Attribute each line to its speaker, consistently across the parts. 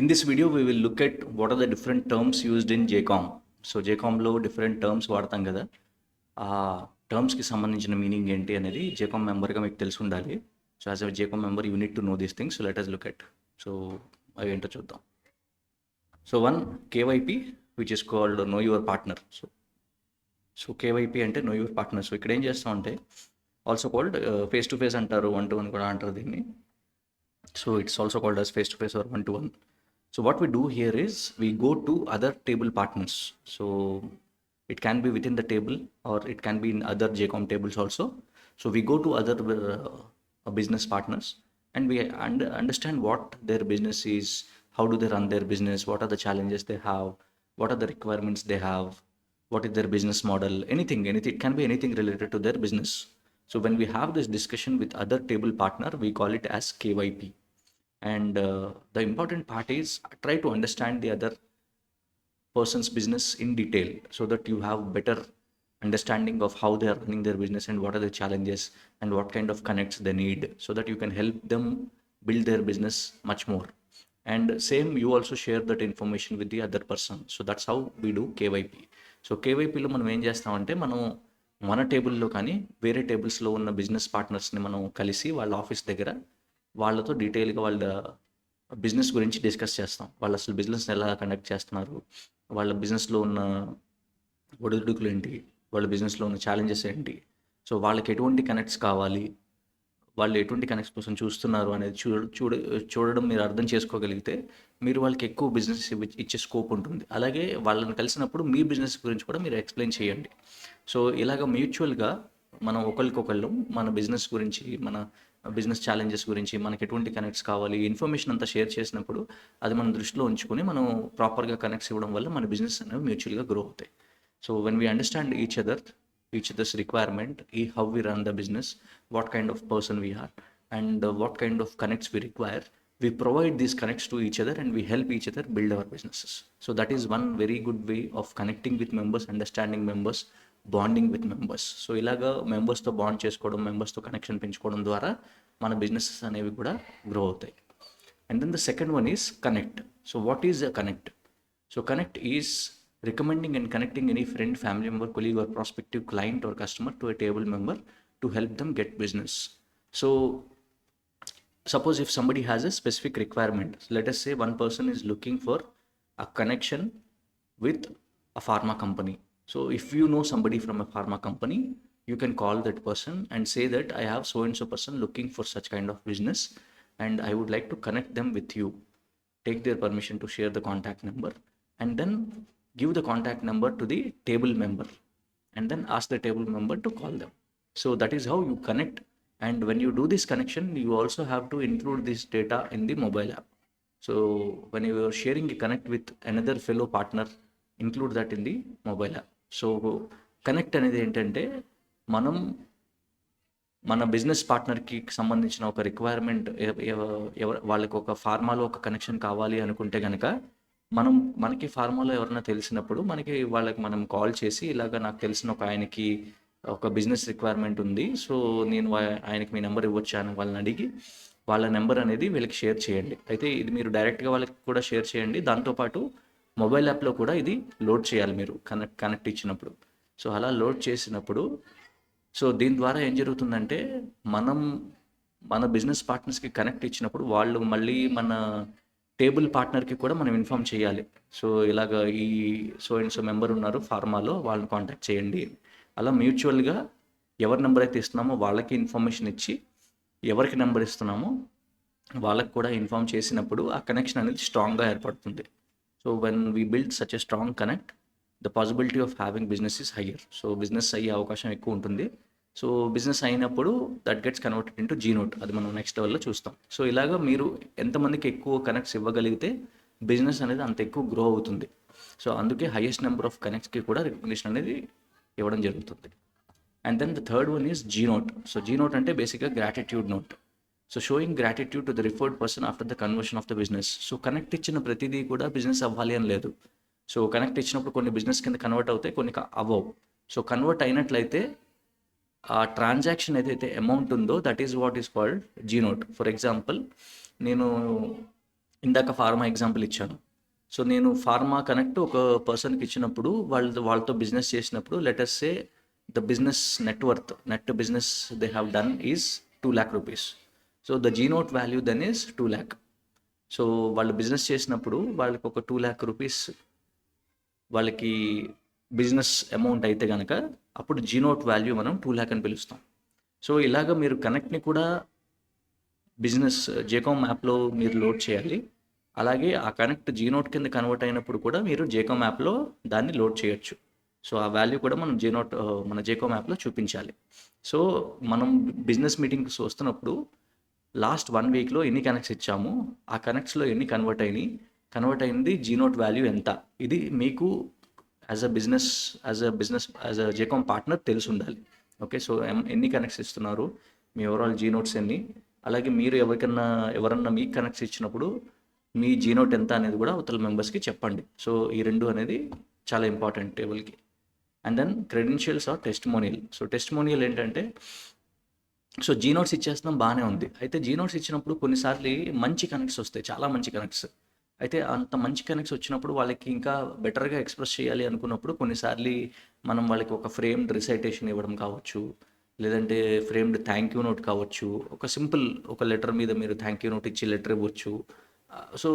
Speaker 1: In this video we will look at what are the different terms used in JCOM so జేకామ్లో different terms వాడతాం కదా ఆ టర్మ్స్కి సంబంధించిన meaning ఏంటి అనేది జేకామ్ మెంబర్గా మీకు తెలిసి ఉండాలి so as a JCOM member you need to know these things so let us look at so అవి ఏంటో చూద్దాం so one KYP which is called know your partner so so KYP అంటే నో యువర్ పార్ట్నర్ సో ఇక్కడ ఏం చేస్తాం అంటే also called face to face అంటారు one to one కూడా అంటారు దీన్ని so it's also called as face to face or one to one So what we do here is we go to other table partners. So it can be within the table or it can be in other JCOM tables also. So we go to other uh, uh business partners and we understand what their business is, how do they run their business, what are the challenges they have, what are the requirements they have, what is their business model, anything, anything. It can be anything related to their business. So when we have this discussion with other table partner, we call it as KYP. And the important part is try to understand the other person's business in detail so that you have better understanding of how they are their business and what are the challenges and what kind of connects the need so that you can help them build their business much more and same you also share that information with the other person so that's how we do KYP so కేవైపీలో మనం ఏం చేస్తామంటే మనం మన టేబుల్లో కానీ వేరే టేబుల్స్లో ఉన్న business పార్ట్నర్స్ని మనం కలిసి వాళ్ళ ఆఫీస్ దగ్గర వాళ్ళతో డీటెయిల్గా వాళ్ళ బిజినెస్ గురించి డిస్కస్ చేస్తాం వాళ్ళు అసలు బిజినెస్ని ఎలా కండక్ట్ చేస్తున్నారు వాళ్ళ బిజినెస్లో ఉన్న ఒడిదుడుకులు ఏంటి వాళ్ళ బిజినెస్లో ఉన్న ఛాలెంజెస్ ఏంటి సో వాళ్ళకి ఎటువంటి కనెక్ట్స్ కావాలి వాళ్ళు ఎటువంటి కనెక్ట్స్ కోసం చూస్తున్నారు అనేది చూ చూడ చూడడం మీరు అర్థం చేసుకోగలిగితే మీరు వాళ్ళకి ఎక్కువ బిజినెస్ ఇచ్చే స్కోప్ ఉంటుంది అలాగే వాళ్ళని కలిసినప్పుడు మీ బిజినెస్ గురించి కూడా మీరు ఎక్స్ప్లెయిన్ చేయండి సో ఇలాగ మ్యూచువల్గా మనం ఒకరికొకళ్ళు మన బిజినెస్ గురించి మన బిజినెస్ ఛాలెంజెస్ గురించి మనకి ఎటువంటి కనెక్ట్స్ కావాలి ఇన్ఫర్మేషన్ అంతా షేర్ చేసినప్పుడు అది మనం దృష్టిలో ఉంచుకొని మనం ప్రాపర్గా కనెక్ట్స్ ఇవ్వడం వల్ల మన బిజినెస్ అనేవి మ్యూచువల్గా గ్రో అవుతాయి so when we understand each other each others requirement ఈ how we run the business what kind of person we are and what kind of connects we require we provide these connects to each other and we help each other build our businesses so that is one very good way of connecting with members understanding members bonding with members so ఇలాగ మెంబర్స్తో bond చేసుకోవడం మెంబర్స్తో connection పెంచుకోవడం ద్వారా మన businesses అనేవి కూడా grow అవుతాయి and then the second one is connect so what is a connect so connect is recommending and connecting any friend family member colleague or prospective client or customer to a table member to help them get business so suppose if somebody has a specific requirement letter say one person is looking for a connection with a pharma company So if you know somebody from a pharma company, you can call that person and say that I have so and so person looking for such kind of business and I would like to connect them with you. Take their permission to share the contact number and then give the contact number to the table member and then ask the table member to call them. So that is how you connect. And when you do this connection, you also have to include this data in the mobile app. So when you are sharing a connect with another fellow partner, include that in the mobile app. So connect అనేది ఏంటంటే మనం మన business పార్ట్నర్కి సంబంధించిన ఒక requirement వాళ్ళకి ఒక ఫార్మాలో ఒక connection కావాలి అనుకుంటే కనుక మనం మనకి ఫార్మాలో ఎవరైనా తెలిసినప్పుడు మనకి వాళ్ళకి మనం కాల్ చేసి ఇలాగ నాకు తెలిసిన ఒక ఆయనకి ఒక బిజినెస్ రిక్వైర్మెంట్ ఉంది సో నేను ఆయనకి మీ నెంబర్ ఇవ్వచ్చాను వాళ్ళని అడిగి వాళ్ళ నెంబర్ అనేది వీళ్ళకి షేర్ చేయండి అయితే ఇది మీరు డైరెక్ట్గా వాళ్ళకి కూడా షేర్ చేయండి దాంతోపాటు మొబైల్ యాప్లో కూడా ఇది లోడ్ చేయాలి మీరు కనెక్ట్ కనెక్ట్ ఇచ్చినప్పుడు సో అలా లోడ్ చేసినప్పుడు సో దీని ద్వారా ఏం జరుగుతుందంటే మనం మన బిజినెస్ పార్ట్నర్స్కి కనెక్ట్ ఇచ్చినప్పుడు వాళ్ళు మళ్ళీ మన టేబుల్ పార్ట్నర్కి కూడా మనం ఇన్ఫామ్ చేయాలి సో ఇలాగ ఈ సో అండ్ సో మెంబర్ ఉన్నారు ఫార్మాలో వాళ్ళని కాంటాక్ట్ చేయండి అలా మ్యూచువల్గా ఎవరి నెంబర్ అయితే ఇస్తున్నామో వాళ్ళకి ఇన్ఫర్మేషన్ ఇచ్చి ఎవరికి నెంబర్ ఇస్తున్నామో వాళ్ళకి కూడా ఇన్ఫామ్ చేసినప్పుడు ఆ కనెక్షన్ అనేది స్ట్రాంగ్గా ఏర్పడుతుంది so when we build such a strong connect the possibility of having business is higher so business అయ్యే అవకాశం ఎక్కువ ఉంటుంది సో బిజినెస్ అయినప్పుడు that gets converted into note అది మనం నెక్స్ట్ లెవెల్లో చూస్తాం సో ఇలాగా మీరు ఎంతమందికి ఎక్కువ కనెక్ట్స్ ఇవ్వగలిగితే బిజినెస్ అనేది అంత ఎక్కువ గ్రో అవుతుంది సో అందుకే హైయెస్ట్ నెంబర్ ఆఫ్ కనెక్ట్స్కి కూడా రికగ్నిషన్ అనేది ఇవ్వడం జరుగుతుంది and then the third one is G note so G note అంటే బేసిక్గా gratitude note so showing gratitude to the referred person after the conversion of the business so connect ఇచ్చిన ప్రతిదీ కూడా బిజినెస్ అవ్వాలి అని లేదు సో కనెక్ట్ ఇచ్చినప్పుడు కొన్ని బిజినెస్ కింద కన్వర్ట్ అవుతాయి కొన్ని అవ్వవు సో కన్వర్ట్ అయినట్లయితే ఆ ట్రాన్సాక్షన్ ఏదైతే అమౌంట్ ఉందో that is what is called note for example నేను ఇందాక ఫార్మా ఎగ్జాంపుల్ ఇచ్చాను సో నేను ఫార్మా కనెక్ట్ ఒక పర్సన్కి ఇచ్చినప్పుడు వాళ్ళతో వాళ్ళతో బిజినెస్ చేసినప్పుడు letters say the business net worth net business they have done is two lakh rupees so the G note value then is two lakh so వాళ్ళు business చేసినప్పుడు వాళ్ళకి ఒక టూ ల్యాక్ రూపీస్ వాళ్ళకి బిజినెస్ అమౌంట్ అయితే కనుక అప్పుడు G note value మనం two lakh అని పిలుస్తాం సో ఇలాగ మీరు కనెక్ట్ని కూడా బిజినెస్ జేకామ్ యాప్లో మీరు లోడ్ చేయాలి అలాగే ఆ కనెక్ట్ జీనోట్ కింద కన్వర్ట్ అయినప్పుడు కూడా మీరు జేకామ్ యాప్లో దాన్ని లోడ్ చేయొచ్చు సో ఆ వాల్యూ కూడా మనం జీనోట్ మన జేకామ్ యాప్లో చూపించాలి సో మనం బిజినెస్ మీటింగ్స్ వస్తున్నప్పుడు లాస్ట్ వన్ hmm. వీక్లో ఎన్ని కనెక్ట్స్ ఇచ్చాము ఆ కనెక్ట్స్లో ఎన్ని కన్వర్ట్ అయినాయి కన్వర్ట్ అయింది జీనోట్ వాల్యూ ఎంత ఇది మీకు as a business as a business as a JCOM partner తెలిసి ఉండాలి ఓకే సో ఎన్ని కనెక్ట్స్ ఇస్తున్నారు మీ ఓవరాల్ జీనోట్స్ ఎన్ని అలాగే మీరు ఎవరికన్నా ఎవరన్నా మీకు కనెక్ట్స్ ఇచ్చినప్పుడు మీ జీనోట్ ఎంత అనేది కూడా అవతల మెంబర్స్కి చెప్పండి సో ఈ రెండు అనేది చాలా ఇంపార్టెంట్ టేబుల్కి అండ్ దెన్ క్రెడెన్షియల్స్ ఆర్ మోనియల్ సో టెస్ట్ మోనియల్ ఏంటంటే సో జీనోట్స్ ఇచ్చేస్తున్నాం బాగానే ఉంది అయితే జీనోట్స్ ఇచ్చినప్పుడు కొన్నిసార్లు మంచి కనెక్ట్స్ వస్తాయి చాలా మంచి కనెక్ట్స్ అయితే అంత మంచి కనెక్ట్స్ వచ్చినప్పుడు వాళ్ళకి ఇంకా బెటర్గా ఎక్స్ప్రెస్ చేయాలి అనుకున్నప్పుడు కొన్నిసార్లు మనం వాళ్ళకి ఒక ఫ్రేమ్డ్ రిసైటేషన్ ఇవ్వడం కావచ్చు లేదంటే ఫ్రేమ్డ్ థ్యాంక్ యూ నోట్ కావచ్చు ఒక సింపుల్ ఒక లెటర్ మీద మీరు థ్యాంక్ యూ నోట్ ఇచ్చి లెటర్ ఇవ్వచ్చు సో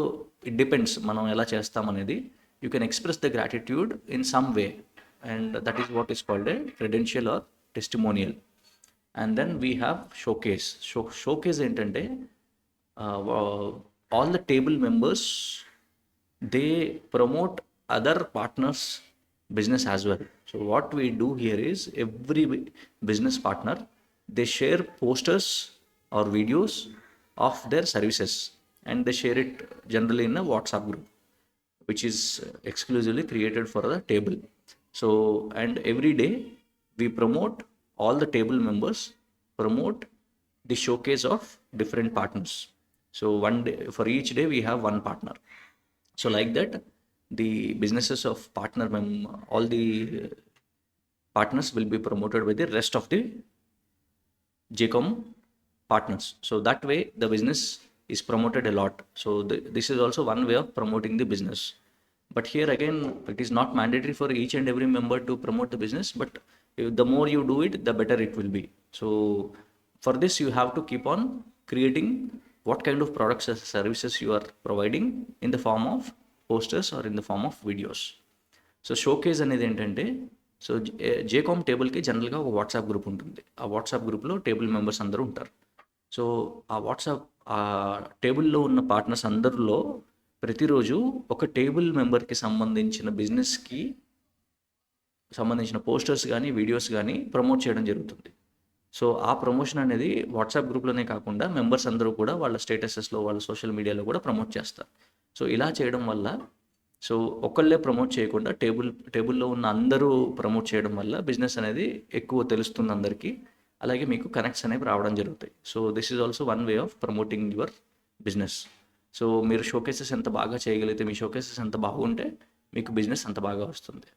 Speaker 1: ఇట్ డిపెండ్స్ మనం ఎలా చేస్తాం అనేది you can express the gratitude in some way and that is what is called a credential or testimonial And then we have showcase. Showcase entante, uh, uh, all the table members, they promote other partners' business as well. So what we do here is every business partner, they share posters or videos of their services, and they share it generally in a WhatsApp group, which is exclusively created for the table. So, and every day we promote all the table members promote the showcase of different partners. So one day for each day we have one partner. So like that, the businesses of partner mem- all the uh, partners will be promoted by the rest of the JCOM partners. So that way the business is promoted a lot. So the, this is also one way of promoting the business. But here again, it is not mandatory for each and every member to promote the business, but the more you do it the better it will be so for this you have to keep on creating what kind of products or services you are providing in the form of posters or in the form of videos so showcase అనేది ఏంటంటే so JCOM టేబుల్కి జనరల్గా ఒక WhatsApp group ఉంటుంది ఆ WhatsApp గ్రూప్లో table members అందరూ ఉంటారు సో ఆ వాట్సాప్ ఆ టేబుల్లో ఉన్న పార్ట్నర్స్ అందరిలో ప్రతిరోజు ఒక టేబుల్ మెంబర్కి సంబంధించిన బిజినెస్కి సంబంధించిన పోస్టర్స్ కానీ వీడియోస్ కానీ ప్రమోట్ చేయడం జరుగుతుంది సో ఆ ప్రమోషన్ అనేది వాట్సాప్ గ్రూప్లోనే కాకుండా మెంబర్స్ అందరూ కూడా వాళ్ళ స్టేటసెస్లో వాళ్ళ సోషల్ మీడియాలో కూడా ప్రమోట్ చేస్తారు సో ఇలా చేయడం వల్ల సో ఒకళ్ళే ప్రమోట్ చేయకుండా టేబుల్ టేబుల్లో ఉన్న అందరూ ప్రమోట్ చేయడం వల్ల బిజినెస్ అనేది ఎక్కువ తెలుస్తుంది అందరికీ అలాగే మీకు కనెక్ట్స్ అనేవి రావడం జరుగుతాయి so this is also one way of promoting your business so మీరు షోకేసెస్ ఎంత బాగా చేయగలిగితే మీ షోకేసెస్ ఎంత బాగుంటే మీకు బిజినెస్ అంత బాగా వస్తుంది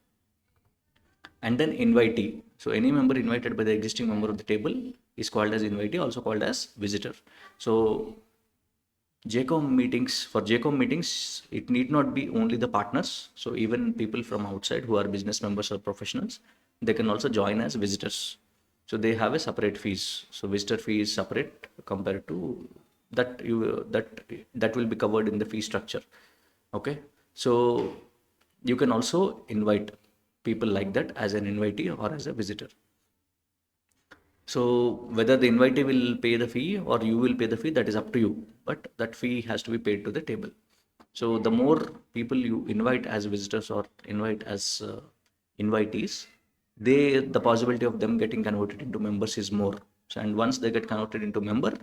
Speaker 1: and then invitee. So any member invited by the existing member of the table is called as invitee, also called as visitor. So JCOM meetings, for JCOM meetings, it need not be only the partners. So even people from outside who are business members or professionals, they can also join as visitors. So they have a separate fees. So visitor fee is separate compared to that you that that will be covered in the fee structure. Okay. So you can also invite people like that as an invitee or as a visitor. So whether the invitee will pay the fee or you will pay the fee, that is up to you. But that fee has to be paid to the table. So the more people you invite as visitors or invite as uh, invitees, they the possibility of them getting converted into members is more. So and once they get converted into member,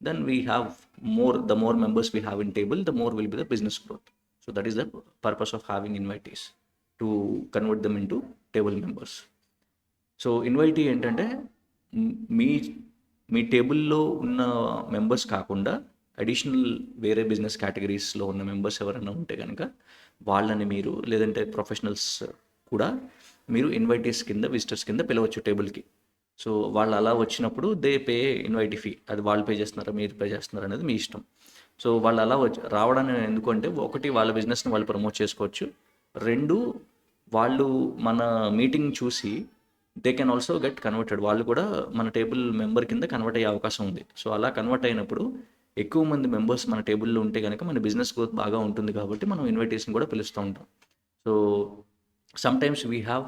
Speaker 1: then we have more. The more members we have in table, the more will be the business growth. So that is the purpose of having invitees. To convert them in into table members so invitee ఏంటంటే మీ మీ టేబుల్లో ఉన్న members కాకుండా additional వేరే business కేటగిరీస్లో ఉన్న members ఎవరైనా ఉంటే కనుక వాళ్ళని మీరు లేదంటే ప్రొఫెషనల్స్ కూడా మీరు ఇన్వైటీస్ కింద విజిటర్స్ కింద పిలవచ్చు టేబుల్కి సో వాళ్ళు అలా వచ్చినప్పుడు దే పే ఇన్వైటీ ఫీ అది వాళ్ళు పే చేస్తున్నారా మీరు పే చేస్తున్నారా అనేది మీ ఇష్టం సో వాళ్ళు అలా వచ్చి రావడానికి ఎందుకంటే ఒకటి వాళ్ళ బిజినెస్ని వాళ్ళు ప్రమోట్ చేసుకోవచ్చు రెండు వాళ్ళు మన మీటింగ్ చూసి they can also get converted వాళ్ళు కూడా మన టేబుల్ మెంబర్ కింద కన్వర్ట్ అయ్యే అవకాశం ఉంది సో అలా కన్వర్ట్ అయినప్పుడు ఎక్కువ మంది మెంబర్స్ మన టేబుల్లో ఉంటే కనుక మన బిజినెస్ గ్రోత్ బాగా ఉంటుంది కాబట్టి మనం ఇన్విటేషన్ కూడా పిలుస్తూ ఉంటాం so sometimes we have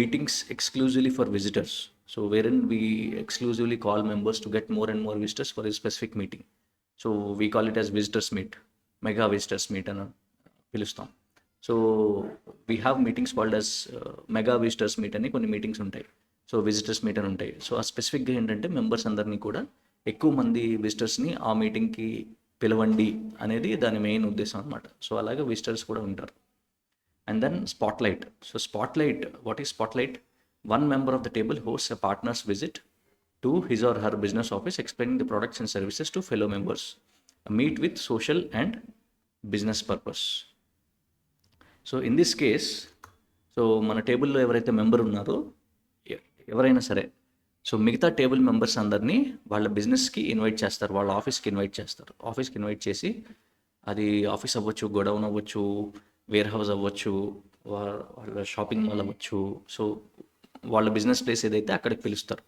Speaker 1: meetings exclusively for visitors so where in we exclusively call members to get more and more visitors for a specific meeting so we call it as visitors meet mega visitors meet అని పిలుస్తాం so we have meetings called as mega visitors meet అని కొన్ని మీటింగ్స్ ఉంటాయి so visitors meet అని ఉంటాయి so ఆ స్పెసిఫిక్గా ఏంటంటే మెంబర్స్ అందరినీ కూడా ఎక్కువ మంది విజిటర్స్ని ఆ మీటింగ్కి పిలవండి అనేది దాని మెయిన్ ఉద్దేశం అనమాట సో అలాగే విజిటర్స్ కూడా ఉంటారు and then spotlight so spotlight what is spotlight one member of the table hose a partners visit to his or her business office explain the products and services to fellow members meet with social and business purpose so in this case so మన టేబుల్లో ఎవరైతే member ఉన్నారో ఎవరైనా సరే so మిగతా table members అందరినీ వాళ్ళ బిజినెస్కి ఇన్వైట్ చేస్తారు వాళ్ళ ఆఫీస్కి ఇన్వైట్ చేస్తారు ఆఫీస్కి ఇన్వైట్ చేసి అది ఆఫీస్ అవ్వచ్చు గొడౌన్ అవ్వచ్చు వేర్ హౌస్ అవ్వచ్చు వాళ్ళ షాపింగ్ మాల్ అవ్వచ్చు సో వాళ్ళ బిజినెస్ ప్లేస్ ఏదైతే అక్కడికి పిలుస్తారు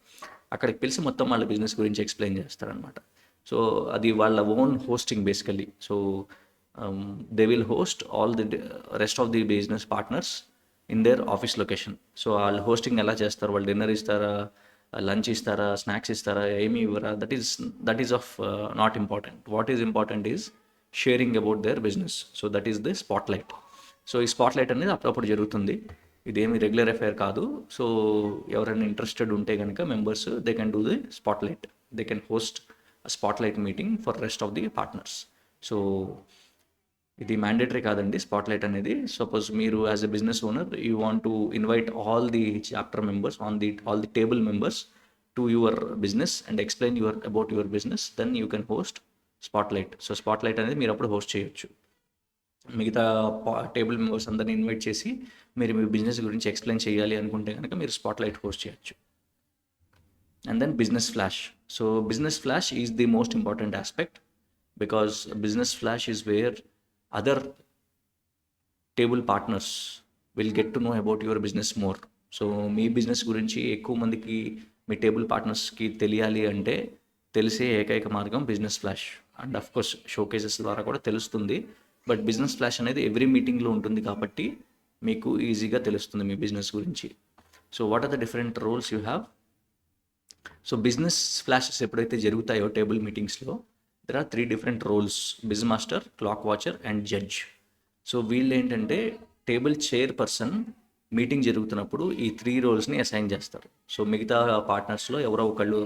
Speaker 1: అక్కడికి పిలిచి మొత్తం వాళ్ళ బిజినెస్ గురించి ఎక్స్ప్లెయిన్ చేస్తారనమాట సో అది వాళ్ళ own hosting basically so they will host all the rest of the business partners in their office location so వాళ్ళు హోస్టింగ్ ఎలా చేస్తారు వాళ్ళు డిన్నర్ ఇస్తారా లంచ్ ఇస్తారా స్నాక్స్ ఇస్తారా ఏమి ఇవ్వరా that is that is of not important what is important is sharing about their business so that is the spot light so ఈ స్పాట్ లైట్ అనేది అప్పుడప్పుడు జరుగుతుంది ఇదేమి రెగ్యులర్ అఫేర్ కాదు సో ఎవరైనా ఇంట్రెస్టెడ్ ఉంటే కనుక members they can do the spot light they can host spot light meeting for rest of the partners so ఇది మ్యాండేటరీ కాదండి స్పాట్లైట్ అనేది సపోజ్ మీరు as a business owner you want to invite all the chapter members on the all the table members to your business and explain your about your business then you can host spotlight so spotlight అనేది మీరు అప్పుడు host చేయొచ్చు మిగతా table members అందరిని invite చేసి మీరు మీ business గురించి ఎక్స్ప్లెయిన్ చేయాలి అనుకుంటే కనుక మీరు స్పాట్లైట్ హోస్ట్ చేయొచ్చు and then business flash so business flash is the most important aspect because business flash is where other table partners will get to know about your business more so me business గురించి ఎక్కువ మందికి మీ table పార్ట్నర్స్కి తెలియాలి అంటే తెలిసే ఏకైక మార్గం business flash and of course showcases ద్వారా కూడా తెలుస్తుంది బట్ బిజినెస్ ఫ్లాష్ అనేది ఎవ్రీ మీటింగ్లో ఉంటుంది కాబట్టి మీకు ఈజీగా తెలుస్తుంది మీ బిజినెస్ గురించి so what are the different roles you have so business flashes ఎప్పుడైతే జరుగుతాయో టేబుల్ మీటింగ్స్లో there are three different roles biz master clock watcher and judge so వీళ్ళు ఏంటంటే టేబుల్ చైర్ పర్సన్ మీటింగ్ జరుగుతున్నప్పుడు ఈ త్రీ రోల్స్ని అసైన్ చేస్తారు సో మిగతా పార్ట్నర్స్లో ఎవరో ఒకళ్ళు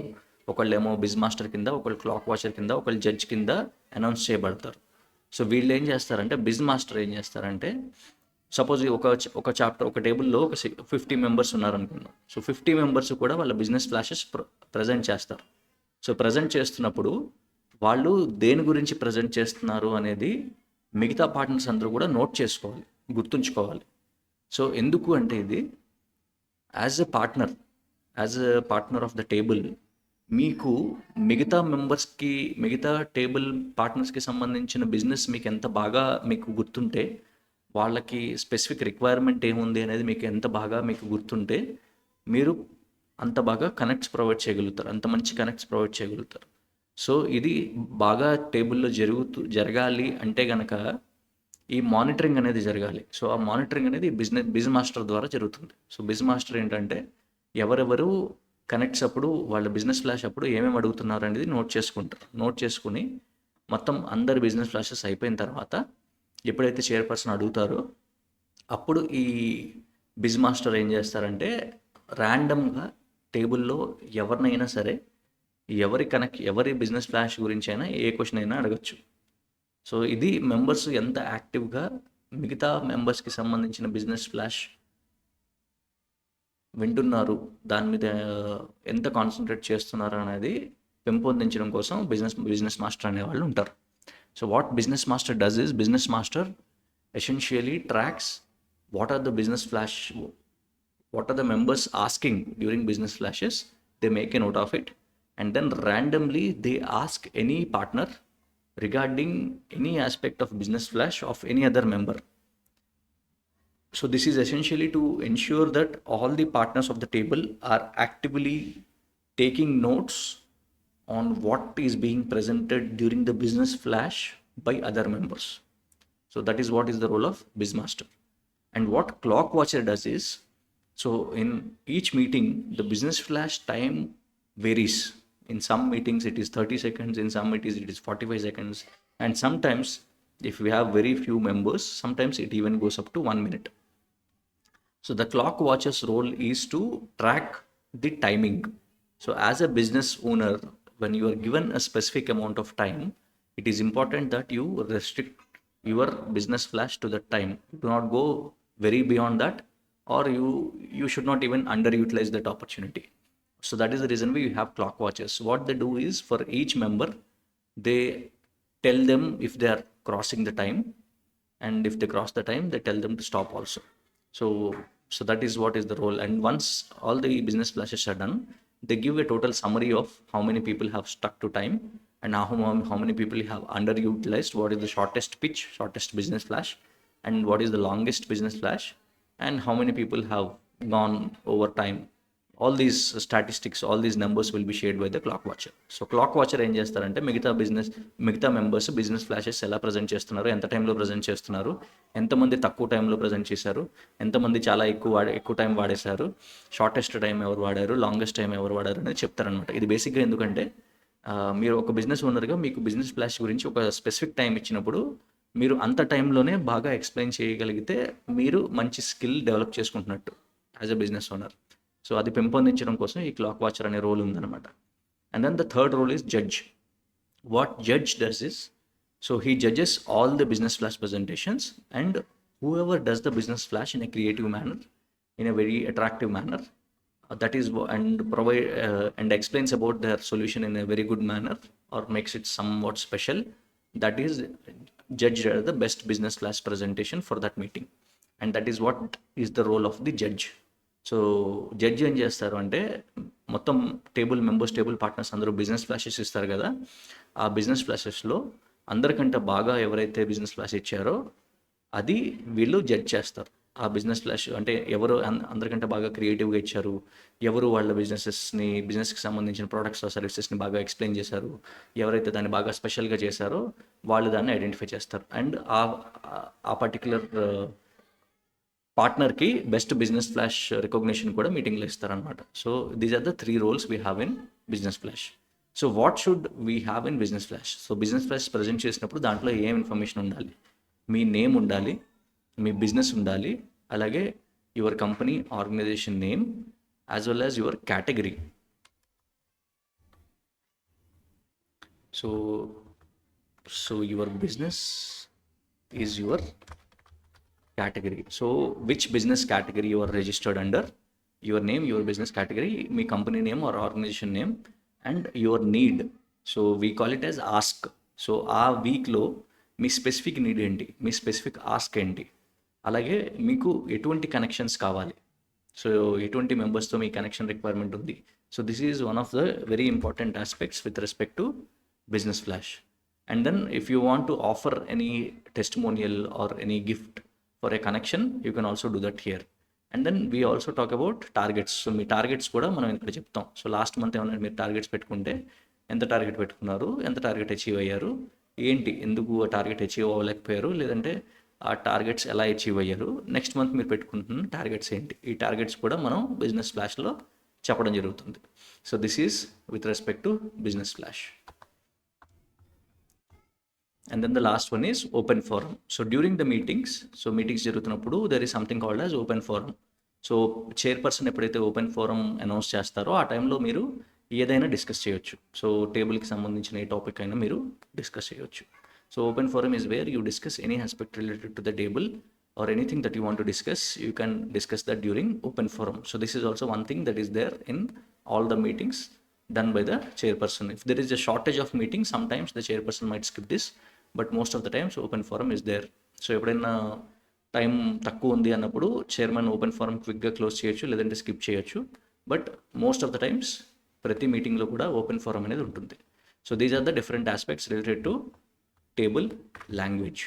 Speaker 1: ఒకళ్ళేమో బిజ్ మాస్టర్ కింద ఒకళ్ళు క్లాక్ వాచర్ కింద ఒకళ్ళు జడ్జ్ కింద అనౌన్స్ చేయబడతారు సో వీళ్ళు ఏం చేస్తారంటే బిజ్ మాస్టర్ ఏం చేస్తారంటే సపోజ్ ఒక ఒక చాప్టర్ ఒక టేబుల్లో ఒక ఫిఫ్టీ మెంబర్స్ ఉన్నారనుకుందాం సో ఫిఫ్టీ మెంబర్స్ కూడా వాళ్ళ బిజినెస్ ఫ్లాషెస్ ప్ర ప్రజెంట్ చేస్తారు సో ప్రజెంట్ చేస్తున్నప్పుడు వాళ్ళు దేని గురించి ప్రజెంట్ చేస్తున్నారు అనేది మిగతా పార్ట్నర్స్ అందరూ కూడా నోట్ చేసుకోవాలి గుర్తుంచుకోవాలి సో ఎందుకు అంటే ఇది as a partner as a partner of the table మీకు మిగతా మెంబర్స్కి మిగతా టేబుల్ పార్ట్నర్స్కి సంబంధించిన బిజినెస్ మీకు ఎంత బాగా మీకు గుర్తుంటే వాళ్ళకి స్పెసిఫిక్ రిక్వైర్మెంట్ ఏముంది అనేది మీకు ఎంత బాగా మీకు గుర్తుంటే మీరు అంత బాగా కనెక్ట్స్ ప్రొవైడ్ చేయగలుగుతారు అంత మంచి కనెక్ట్స్ ప్రొవైడ్ చేయగలుగుతారు సో ఇది బాగా టేబుల్లో జరుగుతూ జరగాలి అంటే గనక ఈ మానిటరింగ్ అనేది జరగాలి సో ఆ మానిటరింగ్ అనేది బిజినెస్ బిజ్ మాస్టర్ ద్వారా జరుగుతుంది సో బిజ్ మాస్టర్ ఏంటంటే ఎవరెవరు కనెక్ట్స్ అప్పుడు వాళ్ళ బిజినెస్ ఫ్లాష్ అప్పుడు ఏమేమి అడుగుతున్నారు అనేది నోట్ చేసుకుంటారు నోట్ చేసుకుని మొత్తం అందరు బిజినెస్ ఫ్లాషెస్ అయిపోయిన తర్వాత ఎప్పుడైతే చైర్పర్సన్ అడుగుతారో అప్పుడు ఈ బిజ్ మాస్టర్ ఏం చేస్తారంటే ర్యాండమ్గా టేబుల్లో ఎవరినైనా సరే ఎవరి కనెక్ట్ ఎవరి బిజినెస్ ఫ్లాష్ గురించి అయినా ఏ క్వశ్చన్ అయినా అడగచ్చు సో ఇది మెంబర్స్ ఎంత యాక్టివ్గా మిగతా మెంబర్స్కి సంబంధించిన బిజినెస్ ఫ్లాష్ వింటున్నారు దాని మీద ఎంత కాన్సన్ట్రేట్ చేస్తున్నారు అనేది పెంపొందించడం కోసం బిజినెస్ బిజినెస్ మాస్టర్ అనే వాళ్ళు ఉంటారు so what business master does is business master essentially tracks what are the business flash what are the members asking during business flashes they make a note of it and then randomly they ask any partner regarding any aspect of business flash of any other member so this is essentially to ensure that all the partners of the table are actively taking notes on what is being presented during the business flash by other members so that is what is the role of bizmaster and what clock watcher does is so in each meeting the business flash time varies in some meetings it is 30 seconds in some meetings it is 45 seconds and sometimes if we have very few members sometimes it even goes up to 1 minute so the clock watcher's role is to track the timing so as a business owner when you are given a specific amount of time it is important that you restrict your business flash to that time do not go very beyond that or you you should not even underutilize that opportunity so that is the reason why you have clock watches. What they do is for each member, they tell them if they are crossing the time and if they cross the time they tell them to stop also so so that is what is the role and once all the business flashes are done they give a total summary of how many people have stuck to time and how, how many people have underutilized what is the shortest pitch shortest business flash and what is the longest business flash and how many people have gone over time all these statistics all these numbers will be shared by the clock watcher so clock watcher ఏం చేస్తారంటే మిగతా business మిగతా members business flashes ఎలా present చేస్తున్నారు ఎంత టైంలో present చేస్తున్నారు ఎంతమంది తక్కువ టైంలో ప్రజెంట్ చేశారు ఎంతమంది చాలా ఎక్కువ వాడే ఎక్కువ టైం వాడేశారు షార్టెస్ట్ టైం ఎవరు వాడారు లాంగెస్ట్ టైం ఎవరు వాడారు అనేది చెప్తారనమాట ఇది బేసిక్గా ఎందుకంటే మీరు ఒక బిజినెస్ ఓనర్గా మీకు బిజినెస్ ఫ్లాష్ గురించి ఒక స్పెసిఫిక్ టైం ఇచ్చినప్పుడు మీరు అంత టైంలోనే బాగా ఎక్స్ప్లెయిన్ చేయగలిగితే మీరు మంచి స్కిల్ డెవలప్ చేసుకుంటున్నట్టు as a business owner so అది పెంపొందించడం కోసం ఈ క్లాక్ వాచర్ అనే రోల్ ఉందన్నమాట and then the third role is judge what judge does is so he judges all the business flash presentations and whoever does the business flash in a creative manner in a very attractive manner that is wh- and provide uh, and explains about their solution in a very good manner or makes it somewhat special that is judged as the best business class presentation for that meeting and that is what is the role of the judge so judge ఏం చేస్తారు అంటే మొత్తం table members table partners అందరూ business flashes ఇస్తారు కదా ఆ business ఫ్లాషెస్లో అందరికంటే బాగా ఎవరైతే బిజినెస్ ఫ్లాష్ ఇచ్చారో అది వీళ్ళు జడ్జ్ చేస్తారు ఆ బిజినెస్ ఫ్లాష్ అంటే ఎవరు అందరికంటే బాగా క్రియేటివ్గా ఇచ్చారు ఎవరు వాళ్ళ బిజినెసెస్ని బిజినెస్కి సంబంధించిన ప్రోడక్ట్స్ సర్వీసెస్ని బాగా ఎక్స్ప్లెయిన్ చేశారు ఎవరైతే దాన్ని బాగా స్పెషల్గా చేశారో వాళ్ళు దాన్ని ఐడెంటిఫై చేస్తారు అండ్ ఆ పర్టికులర్ పార్ట్నర్కి బెస్ట్ బిజినెస్ ఫ్లాష్ రికగ్నేషన్ కూడా మీటింగ్లో ఇస్తారనమాట so these are the three roles we have in business flash so what should we have in business flash so business flash present చేసినప్పుడు దాంట్లో ఏం ఇన్ఫర్మేషన్ ఉండాలి మీ నేమ్ ఉండాలి మీ బిజినెస్ ఉండాలి అలాగే your company organisation name as well as your category so so your business is your category so which business category your registered under your name your business category me company name or organisation name and your need so we call it as ask so ఆ వీక్లో మీ specific need ఏంటి మీ specific ask ఏంటి అలాగే మీకు ఎటువంటి connections కావాలి సో ఎటువంటి మెంబర్స్తో మీ కనెక్షన్ రిక్వైర్మెంట్ ఉంది so this is one of the very important aspects with respect to business flash and then if you want to offer any testimonial or any gift for a connection you can also do that here and then we also talk about targets so me targets కూడా మనం ఇక్కడ చెప్తాం సో last month ఏమైనా మీరు targets పెట్టుకుంటే ఎంత target పెట్టుకున్నారు ఎంత టార్గెట్ అచీవ్ అయ్యారు ఏంటి ఎందుకు ఆ టార్గెట్ అచీవ్ అవ్వలేకపోయారు లేదంటే ఆ టార్గెట్స్ ఎలా అచీవ్ అయ్యారు నెక్స్ట్ మంత్ మీరు పెట్టుకుంటున్న టార్గెట్స్ ఏంటి ఈ టార్గెట్స్ కూడా మనం బిజినెస్ ఫ్లాష్లో చెప్పడం జరుగుతుంది so this is with respect to business flash and then the last one is open forum so during the meetings so meetings జరుగుతున్నప్పుడు there is something called as open forum so chairperson ఎప్పుడైతే open forum announce చేస్తారో ఆ టైంలో మీరు ఏదైనా discuss చేయొచ్చు so టేబుల్కి సంబంధించిన ఏ topic అయినా మీరు డిస్కస్ చేయొచ్చు so open forum forum where you discuss any aspect related to the table or anything that you want to discuss you can discuss that during open forum so this this also one thing that is there in all the meetings done by the chairperson. If there is a shortage of meetings, sometimes the chairperson might skip this but most of the times open forum is there so ఎప్పుడైనా time తక్కువ ఉంది అన్నప్పుడు chairman open forum క్విక్గా close చేయొచ్చు లేదంటే skip చేయొచ్చు but most of the times ప్రతి మీటింగ్లో కూడా ఓపెన్ ఫారం అనేది ఉంటుంది so these are the different aspects related to table language